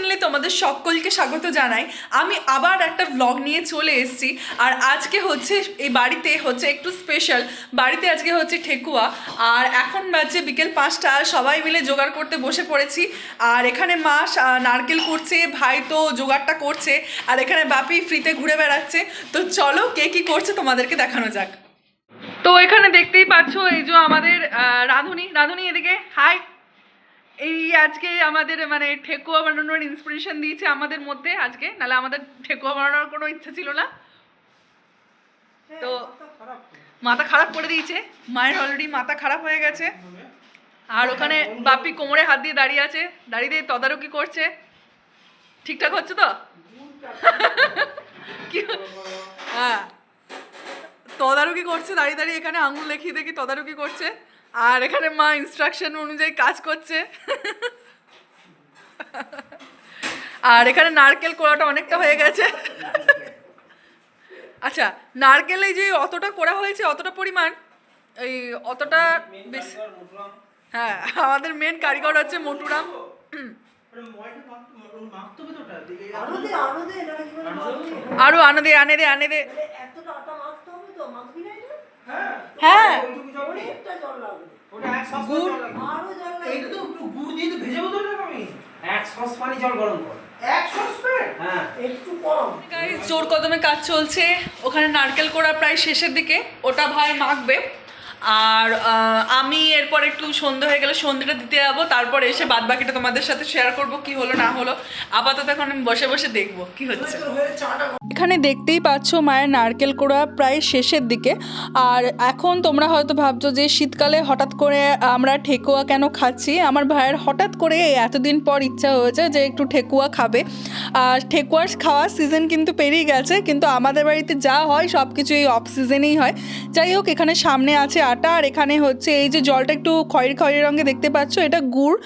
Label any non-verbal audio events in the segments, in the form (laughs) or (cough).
চ্যানেলে তোমাদের সকলকে স্বাগত জানাই। আমি আবার একটা ব্লগ নিয়ে চলে এসেছি। আর আজকে হচ্ছে এই বাড়িতে হচ্ছে একটু স্পেশাল বাড়িতে আজকে হচ্ছে ঠেকুয়া। আর এখন বাজছে বিকেল পাঁচটা। সবাই মিলে জোগাড় করতে বসে পড়েছি। আর এখানে মা নারকেল করছে ভাই তো জোগাড়টা করছে। আর এখানে বাপি ফ্রিতে ঘুরে বেড়াচ্ছে। তো চলো কে কি করছে তোমাদেরকে দেখানো যাক। তো এখানে দেখতেই পাচ্ছ এই যে আমাদের রাঁধুনি। রাঁধুনি এদিকে। হাই এই আজকে আমাদের মানে ঠেকুয়া বানানোর ইন্সপিরেশন দিয়েছে আমাদের মধ্যে আজকে। নাহলে আমাদের ঠেকুয়া বানানোর কোনো ইচ্ছা ছিল না। তো মাথা খারাপ করে দিয়েছে। মায়ের অলরেডি মাথা খারাপ হয়ে গেছে। আর ওখানে বাপি কোমরে হাত দিয়ে দাঁড়িয়ে আছে। দাঁড়িয়ে দিয়ে তদারকি করছে। ঠিকঠাক হচ্ছে তো? হ্যাঁ। তদারকি করছে দাঁড়িয়ে দাঁড়িয়ে এখানে আঙুল দেখিয়ে দেখি তদারকি করছে। আর এখানে মা ইনস্ট্রাকশন অনুযায়ী কাজ করছে। আর এখানে নারকেল কোড়াটা অনেকটা হয়ে গেছে। আচ্ছা নারকেলে যে অতটা করা হয়েছে অতটা পরিমাণ এই অতটা বেশি হ্যাঁ আমাদের মেন কারিগর হচ্ছে মোটুরাম। আরও আনে দে আনে দে আনে দে তাহলে এতটা আটা মাখতে হবে তো, মাখবি না এটা? হ্যাঁ। গুড়। তো গুড় দিয়ে তো আমি? এক জল গরম কর? হ্যাঁ। জোর কদমে কাজ চলছে। ওখানে নারকেল কোড়া প্রায় শেষের দিকে। ওটা ভাই মাখবে। আর আমি এরপর একটু সন্ধে হয়ে গেলে সন্ধ্যেটা দিতে যাব, তারপর এসে বাদ বাকিটা তোমাদের সাথে শেয়ার করব, কি হলো, না হলো। আপাতত এখন আমি বসে বসে দেখব, কি হচ্ছে। এখানে দেখতেই পাচ্ছ মায়ের নারকেল কোড়া প্রায় শেষের দিকে। আর এখন তোমরা হয়তো ভাবছ যে শীতকালে হঠাৎ করে আমরা ঠেকুয়া কেন খাচ্ছি? আমার ভাইয়ের হঠাৎ করে এতদিন পর ইচ্ছা হয়েছে যে একটু ঠেকুয়া খাবে। আর ঠেকুয়ার খাওয়ার সিজন কিন্তু পেরিয়ে গেছে, কিন্তু আমাদের বাড়িতে যা হয় সব কিছু এই অফ সিজনেই হয়। যাই হোক, এখানে সামনে আছে আটা আর এখানে হচ্ছে এই যে জলটা একটু খয়েরি খয়েরি রঙে দেখতে পাচ্ছ, এটা গুড়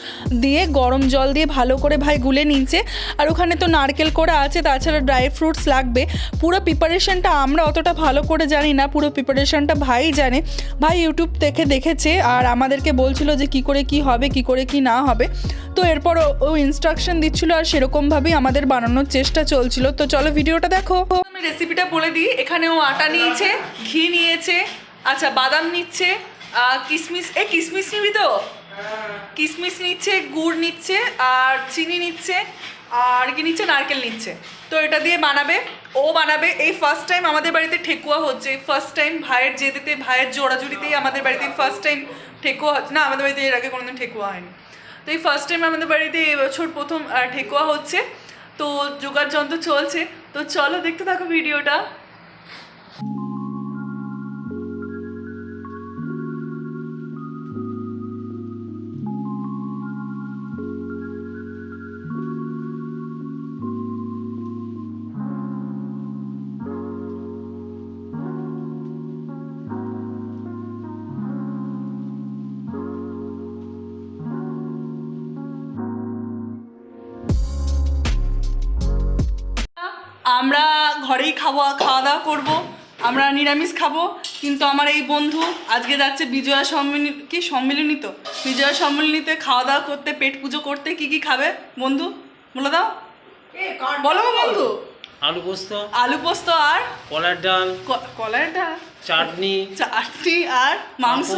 দিয়ে গরম জল দিয়ে ভালো করে ভাই গুলে নিচ্ছে আর ওখানে তো নারকেল করা আছে, তাছাড়া ড্রাই ফ্রুটস লাগবে। পুরো প্রিপারেশনটা আমরা অতটা ভালো করে জানি না, পুরো প্রিপারেশনটা ভাই জানে। ভাই ইউটিউব দেখে দেখেছে আর আমাদেরকে বলছিল যে কি করে কি হবে, কি করে কি না হবে। তো এরপর ও ইনস্ট্রাকশন দিচ্ছিল আর সেরকমভাবেই আমাদের বানানোর চেষ্টা চলছিল। তো চলো ভিডিওটা দেখো। আমি রেসিপিটা বলে দিই। এখানে ও আটা নিয়েছে, ঘি নিয়েছে আচ্ছা বাদাম নিচ্ছে কিশমিশ এ কিশমিশ নিবি তো? কিশমিশ নিচ্ছে, গুড় নিচ্ছে, আর চিনি নিচ্ছে, আর কি নিচ্ছে? নারকেল নিচ্ছে। তো এটা দিয়ে বানাবে। ও বানাবে। এই ফার্স্ট টাইম আমাদের বাড়িতে ঠেকুয়া হচ্ছে। ফার্স্ট টাইম ভাইয়ের জেদেতে, ভাইয়ের জোড়াজুড়িতেই আমাদের বাড়িতে ফার্স্ট টাইম ঠেকুয়া হচ্ছে। না, আমাদের বাড়িতে এর আগে কোনোদিন ঠেকুয়া হয়নি। তো এই ফার্স্ট টাইম আমাদের বাড়িতে এবছর প্রথম ঠেকুয়া হচ্ছে। তো জোগাড় যন্ত্র চলছে। তো চলো দেখতে থাকো ভিডিওটা। আমরা ঘরেই খাওয়া খাওয়া দাওয়া করব আমরা নিরামিষ খাব কিন্তু আমার এই বন্ধু আজকে যাচ্ছে বিজয়া সম্মিলনী কি সম্মিলনী তো? বিজয়া সম্মিলনীতে খাওয়া দাওয়া করতে পেট পুজো করতে কি কি খাবে? বন্ধু বলে দাও। বলো বন্ধু। আলু পোস্ত। আলু পোস্ত আর? কলার ডাল। কলার ডাল। চাটনি। চাটনি আর মাংস।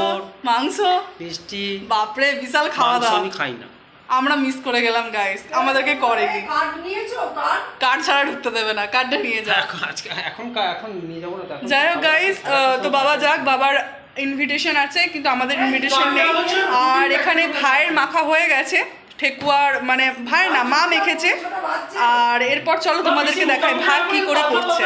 মাংস। মিষ্টি। বাপরে বিশাল খাওয়া দাওয়া। আমি খাই না। আমরা মিস করে গেলাম গাইস আমাদেরকে করেনি এ, কাঠ নিয়েছো, কাঠ? কার্ড ছাড়া ঢুকতে দেবে না কার্ডটা নিয়ে যা এখন আজকে এখন কা- এখন নিয়ে যাব না যাই হোক গাইস তো বাবা যাক বাবার ইনভিটেশন আছে কিন্তু আমাদের ইনভিটেশন নেই। আর এখানে ভাইয়ের মাখা হয়ে গেছে ঠেকুয়ার মানে ভাই না মা মেখেছে। আর এরপর চলো তোমাদেরকে দেখাই ভাই কি করে করছে।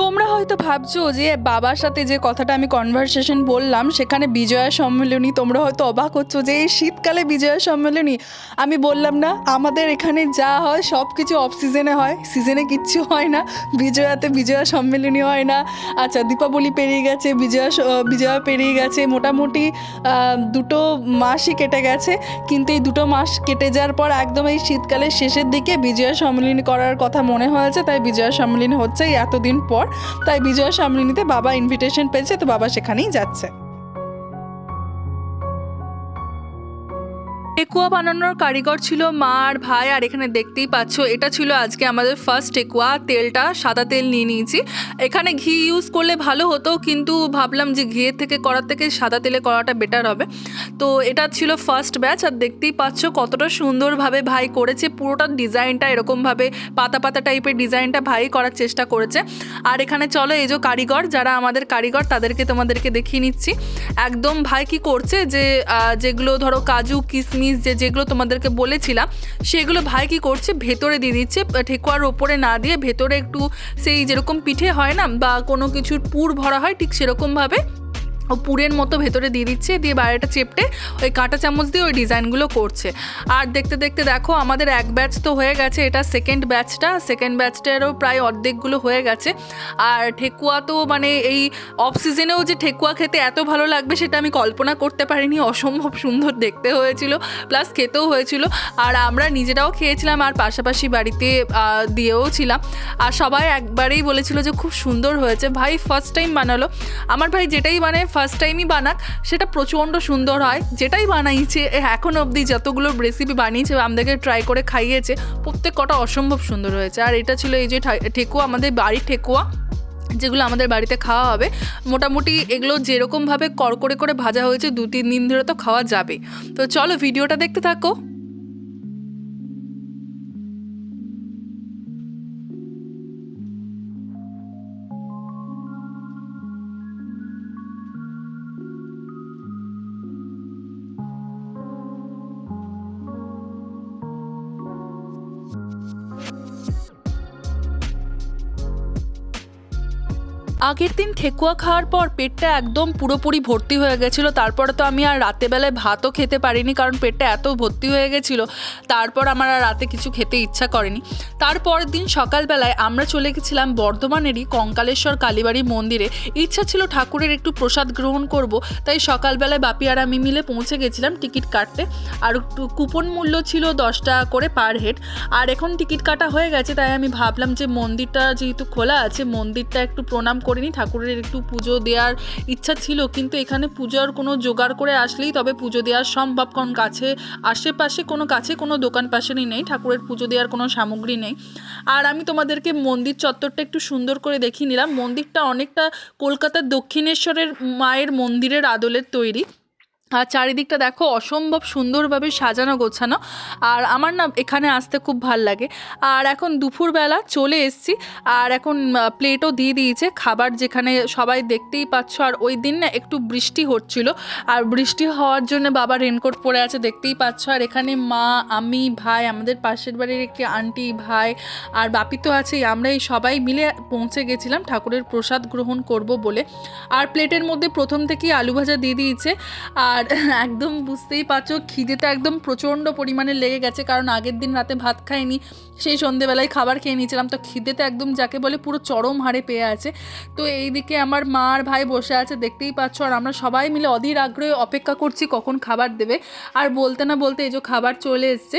তোমরা হয়তো ভাবছ যে বাবার সাথে যে কথাটা আমি কনভারসেশন বললাম, সেখানে বিজয়া সম্মেলনী, তোমরা হয়তো অবাক হচ্ছ যে এই শীতকালে বিজয়া সম্মেলনী। আমি বললাম, না, আমাদের এখানে যা হয় সব কিছু অফ সিজনে হয়। সিজনে কিচ্ছু হয় না। বিজয়াতে বিজয়া সম্মেলনী হয় না। আচ্ছা দীপাবলি পেরিয়ে গেছে, বিজয়া বিজয়া পেরিয়ে গেছে। মোটামুটি দুটো মাসই কেটে গেছে। কিন্তু এই দুটো মাস কেটে যাওয়ার পর একদম এই শীতকালের শেষের দিকে বিজয়া সম্মেলনী করার কথা মনে হয়েছে। তাই বিজয়া সম্মেলনী হচ্ছে এতদিন পর। তাই বিজয়া সম্মেলনীতে বাবা ইনভিটেশন পেয়েছে তো বাবা সেখানেই যাচ্ছে। ঠেকুয়া বানানোর কারিগর ছিল মা আর ভাই, আর এখানে দেখতেই পাচ্ছ, এটা ছিল আজকে আমাদের ফার্স্ট ঠেকুয়া তেলটা সাদা তেল নিয়ে নিয়েছি। এখানে ঘি ইউজ করলে ভালো হতো, কিন্তু ভাবলাম যে ঘিয়ের থেকে করার থেকে সাদা তেলে করাটা বেটার হবে। তো এটা ছিল ফার্স্ট ব্যাচ আর দেখতেই পাচ্ছ কতটা সুন্দরভাবে ভাই করেছে। পুরোটা ডিজাইনটা এরকমভাবে, পাতা পাতা টাইপের ডিজাইনটা ভাই করার চেষ্টা করেছে। আর এখানে চলো এই যে কারিগর, যারা আমাদের কারিগর, তাদেরকে তোমাদেরকে দেখিয়ে নিচ্ছি। একদম ভাই কি করছে যে যেগুলো ধরো কাজু কিশমিশ যে যেগুলো তোমাদেরকে বলেছিলাম, সেগুলো ভাই কি করছে? ভেতরে দিয়ে দিচ্ছে, ঠেকুয়ার ওপরে না দিয়ে ভেতরে একটু সেই যেরকম পিঠে হয় না, বা কোনো কিছুর পুর ভরা হয়, ঠিক সেরকমভাবে ও পুরের মতো ভেতরে দিয়ে দিচ্ছে, দিয়ে বাইরেটা চেপটে ওই কাঁটা চামচ দিয়ে ওই ডিজাইনগুলো করছে। আর দেখতে দেখতে দেখো, আমাদের এক ব্যাচ তো হয়ে গেছে, এটা সেকেন্ড ব্যাচটা সেকেন্ড ব্যাচটারও প্রায় অর্ধেকগুলো হয়ে গেছে। আর ঠেকুয়া তো মানে এই অফ সিজনেও যে ঠেকুয়া খেতে এত ভালো লাগবে, সেটা আমি কল্পনা করতে পারিনি। অসম্ভব সুন্দর দেখতে হয়েছিল প্লাস খেতেও হয়েছিল। আর আমরা নিজেরাও খেয়েছিলাম, আর পাশাপাশি বাড়িতে দিয়েও ছিলাম। আর সবাই একবারেই বলেছিল যে খুব সুন্দর হয়েছে। ভাই ফার্স্ট টাইম বানালো। আমার ভাই যেটাই বানায় ফার্স্ট টাইমই বানাক, সেটা প্রচণ্ড সুন্দর হয়। যেটাই বানাইছে এখন অবধি যতগুলো রেসিপি বানিয়েছে, আমাদেরকে ট্রাই করে খাইয়েছে, প্রত্যেক কটা অসম্ভব সুন্দর হয়েছে। আর এটা ছিল এই যে ঠেকুয়া, আমাদের বাড়ির ঠেকুয়া, যেগুলো আমাদের বাড়িতে খাওয়া হবে। মোটামুটি এগুলো যেরকমভাবে কড়কড়ে করে ভাজা হয়েছে দু তিন দিন ধরে তো খাওয়া যাবে। তো চলো ভিডিওটা দেখতে থাকো। আগের দিন ঠেকুয়া খাওয়ার পর পেটটা একদম পুরোপুরি ভর্তি হয়ে গেছিল। তারপরে তো আমি আর রাতেবেলায় ভাতও খেতে পারিনি কারণ পেটটা এত ভর্তি হয়ে গেছিল। তারপর আমার আর রাতে কিছু খেতে ইচ্ছা করেনি। তারপরের দিন সকালবেলায় আমরা চলে গেছিলাম বর্ধমানেরই কঙ্কালেশ্বর কালীবাড়ি মন্দিরে। ইচ্ছা ছিল ঠাকুরের একটু প্রসাদ গ্রহণ করব, তাই সকালবেলায় বাপি আর আমি মিলে পৌঁছে গেছিলাম টিকিট কাটতে। আর একটু কুপন মূল্য ছিল দশ টাকা করে পার হেড। আর এখন টিকিট কাটা হয়ে গেছে, তাই আমি ভাবলাম যে মন্দিরটা যেহেতু খোলা আছে, মন্দিরটা একটু প্রণাম করিনি, ঠাকুরের একটু পুজো দেওয়ার ইচ্ছা ছিল, কিন্তু এখানে পুজোর কোনো জোগাড় করে আসলেই তবে পুজো দেওয়ার সম্ভব কারণ কাছে, আশেপাশে কোনো কাছে কোনো দোকান পাশেরই নেই, ঠাকুরের পুজো দেওয়ার কোনো সামগ্রী নেই। আর আমি তোমাদেরকে মন্দির চত্বরটা একটু সুন্দর করে দেখিয়ে নিলাম, মন্দিরটা অনেকটা কলকাতার দক্ষিণেশ্বরের মায়ের মন্দিরের আদলের তৈরি। আর চারিদিকটা দেখো অসম্ভব সুন্দরভাবে সাজানো গোছানো। আর আমার না এখানে আসতে খুব ভালো লাগে। আর এখন দুপুরবেলা চলে এসছি। আর এখন প্লেটও দিয়ে দিয়েছে। খাবার যেখানে সবাই দেখতেই পাচ্ছ। আর ওই দিন না একটু বৃষ্টি হচ্ছিল। আর বৃষ্টি হওয়ার জন্য বাবা রেনকোট পরে আছে, দেখতেই পাচ্ছ। আর এখানে মা, আমি, ভাই, আমাদের পাশের বাড়ির একটি আন্টি ভাই আর বাপি তো আছেই। আমরা এই সবাই মিলে পৌঁছে গেছিলাম ঠাকুরের প্রসাদ গ্রহণ করব বলে। আর প্লেটের মধ্যে প্রথম থেকেই আলু ভাজা দিয়ে দিয়েছে। আর (laughs) একদম বুঝতেই পারছ খিদেতে একদম প্রচণ্ড পরিমাণে লেগে গেছে, কারণ আগের দিন রাতে ভাত খাইনি, সেই সন্ধেবেলায় খাবার খেয়ে নিয়েছিলাম। তো খিদেতে একদম যাকে বলে পুরো চরম হারে পেয়ে আছে। তো এইদিকে আমার মা আর ভাই বসে আছে, দেখতেই পাচ্ছ, আর আমরা সবাই মিলে অধীর আগ্রহে অপেক্ষা করছি কখন খাবার দেবে। আর বলতে না বলতে এই যে খাবার চলে এসছে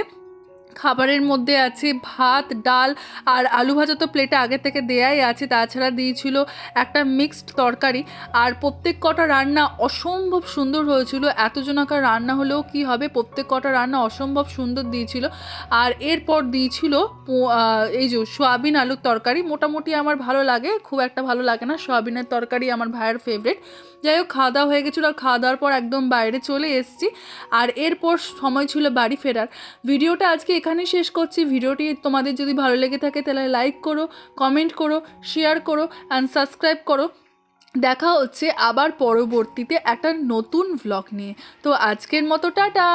খাবারের মধ্যে আছে ভাত, ডাল আর আলু ভাজা তো প্লেটে আগে থেকে দেয়াই আছে। তাছাড়া দিয়েছিল একটা মিক্সড তরকারি। আর প্রত্যেক কটা রান্না অসম্ভব সুন্দর হয়েছিল। এতজনাকার রান্না হলেও কি হবে? প্রত্যেক কটা রান্না অসম্ভব সুন্দর দিয়েছিল। আর এরপর দিয়েছিল এই যে সোয়াবিন আলুর তরকারি। মোটামুটি আমার ভালো লাগে, খুব একটা ভালো লাগে না। সোয়াবিনের তরকারি আমার ভাইয়ের ফেভারিট যাই হোক, খাওয়া দাওয়া হয়ে গেছিল। আর খাওয়া দাওয়ার পর একদম বাইরে চলে এসেছি। আর এরপর সময় ছিল বাড়ি ফেরার। ভিডিওটা আজকে এখানেই শেষ করছি। ভিডিওটি তোমাদের যদি ভালো লেগে থাকে তাহলে লাইক করো কমেন্ট করো শেয়ার করো অ্যান্ড সাবস্ক্রাইব করো। দেখা হচ্ছে আবার পরবর্তীতে একটা নতুন ভ্লগ নিয়ে। তো আজকের মতো টাটা!